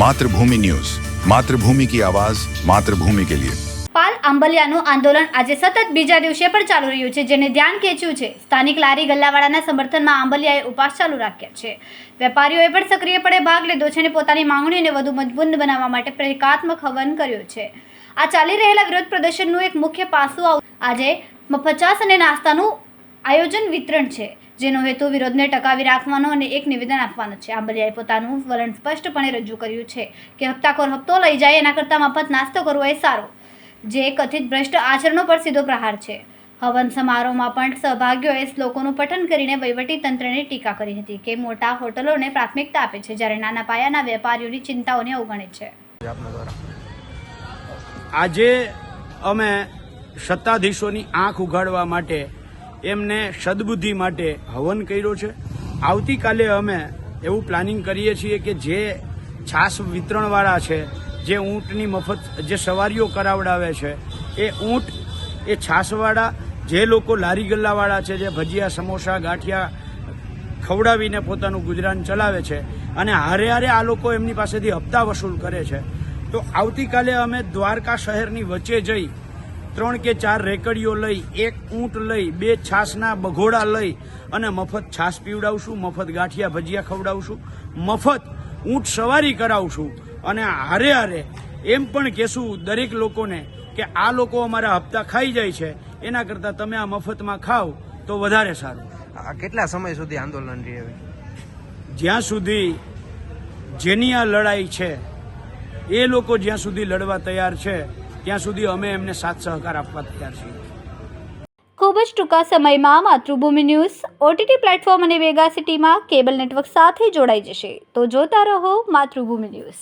Mathrubhumi news. Mathrubhumi કી આવાજ, માતૃભૂમિ કે લિયે. પાલ આંબલિયાનું આંદોલન આજે સતત બીજા દિવસે પણ ચાલુ રહ્યું છે, જેને ધ્યાન ખેંચ્યું છે. સ્થાનિક લારી ગલ્લાવાળાના સમર્થનમાં આંબલિયાએ ઉપવાસ ચાલુ રાખ્યા છે. વેપારીઓએ પણ સક્રિયપણે ભાગ લીધો છે અને પોતાની માંગણીઓને વધુ મજબૂત બનાવવા માટે પ્રતિકાત્મક હવન કર્યો છે. આ ચાલી રહેલા વિરોધ પ્રદર્શનનું એક મુખ્ય પાસું આજે પચાસ અને નાસ્તાનું આયોજન વિતરણ છે. જેનો હેતુ વિરોધને ટકાવી રાખવાનો અને એક નિવેદન આપવાનો છે. આંબલિયાએ પોતાનું વલણ સ્પષ્ટપણે રજૂ કર્યું છે કે હપ્તાખોર હપ્તો લઈ જાય એના કરતાં મફત નાસ્તો કરવો એ સારો, જે કથિત ભ્રષ્ટ આચરણો પર સીધો પ્રહાર છે. હવન સમારોહમાં પણ સહભાગીઓએ શ્લોકોનું પઠન કરીને વહીવટી તંત્રને ટીકા કરી હતી કે મોટા હોટલોને પ્રાથમિકતા આપે છે જ્યારે નાના પાયાના વેપારીઓની ચિંતાઓને અવગણે છે. આજે અમે સત્તાધીશોની આંખ ઉઘાડવા માટે એમને સદબુદ્ધિ માટે હવન કર્યો છે. આવતીકાલે અમે એવું પ્લાનિંગ કરીએ છીએ કે જે છાસ વિતરણવાળા છે, જે ઊંટની મફત, જે સવારીઓ કરાવડાવે છે, એ ઊંટ, એ છાસવાળા, જે લોકો લારી ગલ્લાવાળા છે, જે ભજીયા, સમોસા, ગાંઠિયા ખવડાવીને પોતાનું ગુજરાન ચલાવે છે અને હારે હારે આ લોકો એમની પાસેથી હપ્તા વસૂલ કરે છે. તો આવતીકાલે અમે દ્વારકા શહેરની વચ્ચે જઈ ત્રણ કે ચાર રેકડીઓ લઈ એક ઊંટ લઈ બે છાસના બઘોડા લઈ અને મફત છાસ પીવડાવશું મફત ગાંઠિયા ભજીયા ખવડાવશું મફત ઊંટ સવારી કરાવશું. અને હારે હારે એમ પણ કહેશું દરેક લોકોને કે આ લોકો અમારા હપ્તા ખાઈ જાય છે એના કરતાં તમે આ મફતમાં ખાવ તો વધારે સારું. આ કેટલા સમય સુધી આંદોલન રહે જ્યાં સુધી જેની આ લડાઈ છે એ લોકો જ્યાં સુધી લડવા તૈયાર છે ત્યાં સુધી અમે એમને સાથ સહકાર આપવા તૈયાર છીએ. ખૂબ જ ટૂંકા સમયમાં માતૃભૂમિ ન્યૂઝ ઓટીટી પ્લેટફોર્મ અને વેગા સિટીમાં કેબલ નેટવર્ક સાથે જોડાઈ જશે. તો જોતા રહો માતૃભૂમિ ન્યૂઝ.